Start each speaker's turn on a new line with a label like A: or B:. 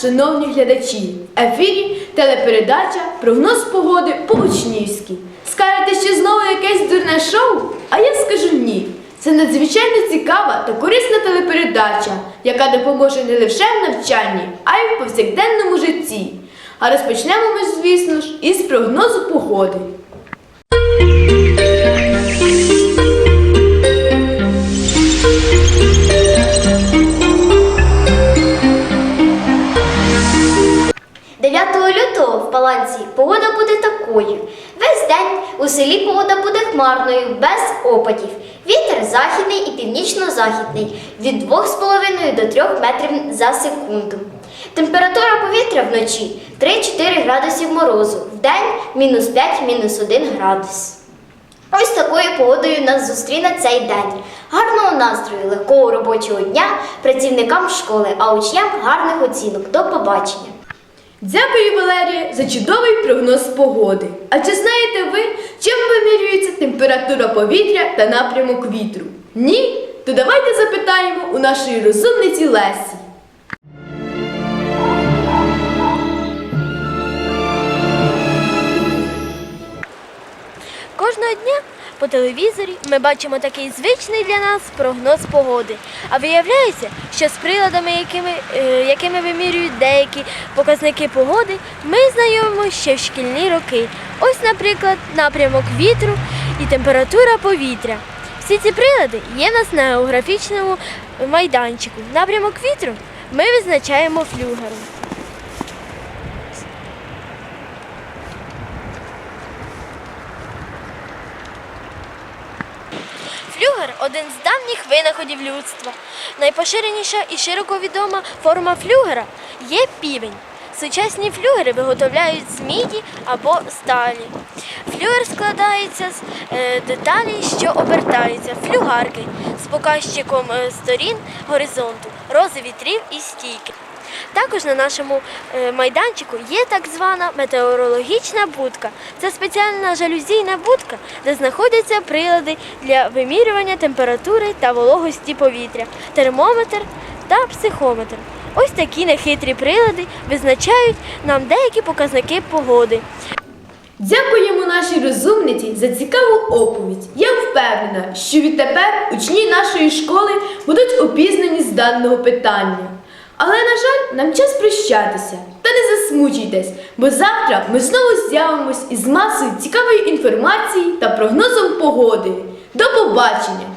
A: шановні глядачі! В ефірі телепередача Прогноз погоди по учнівській. Скажете, що знову якесь дурне шоу? А я скажу ні. Це надзвичайно цікава та корисна телепередача, яка допоможе не лише в навчанні, а й в повсякденному житті. А розпочнемо ми, звісно ж, із прогнозу погоди.
B: – в погода буде такою. Весь день у селі погода буде хмарною, без опадів. Вітер західний і північно-західний від 2,5 до 3 метрів за секунду. Температура повітря вночі 3-4 градусів морозу, мінус 5, мінус 1 градус. Ось такою погодою нас зустріне цей день. Гарного настрою, легкого робочого дня працівникам школи, а учням гарних оцінок. До побачення!
A: Дякую, Валерія, за чудовий прогноз погоди. А чи знаєте ви, чим вимірюється температура повітря та напрямок вітру? Ні? То давайте запитаємо у нашої розумниці Лесі.
C: Кожного дня по телевізорі ми бачимо такий звичний для нас прогноз погоди. А виявляється, що з приладами, якими, е, якими вимірюють деякі показники погоди, ми знайомимо ще в шкільні роки. Ось, наприклад, напрямок вітру і температура повітря. Всі ці прилади є в нас на географічному майданчику. Напрямок вітру ми визначаємо флюгером. Флюгер один з давніх винаходів людства. Найпоширеніша і широко відома форма флюгера є півень. Сучасні флюгери виготовляють з міді або сталі. Флюгер складається з е, деталей, що обертаються, флюгарки з показчиком е, сторін горизонту, рози вітрів і стійки. Також на нашому е, майданчику є так звана метеорологічна будка. Це спеціальна жалюзійна будка, де знаходяться прилади для вимірювання температури та вологості повітря, термометр та психометр. Ось такі нехитрі прилади визначають нам деякі показники погоди.
A: Дякуємо нашій розумниці за цікаву оповідь. Я впевнена, що відтепер учні нашої школи будуть опізнані з даного питання. Але, на жаль, нам час прощатися. Та не засмучуйтесь, бо завтра ми знову з'явимось із масою цікавої інформації та прогнозом погоди. До побачення!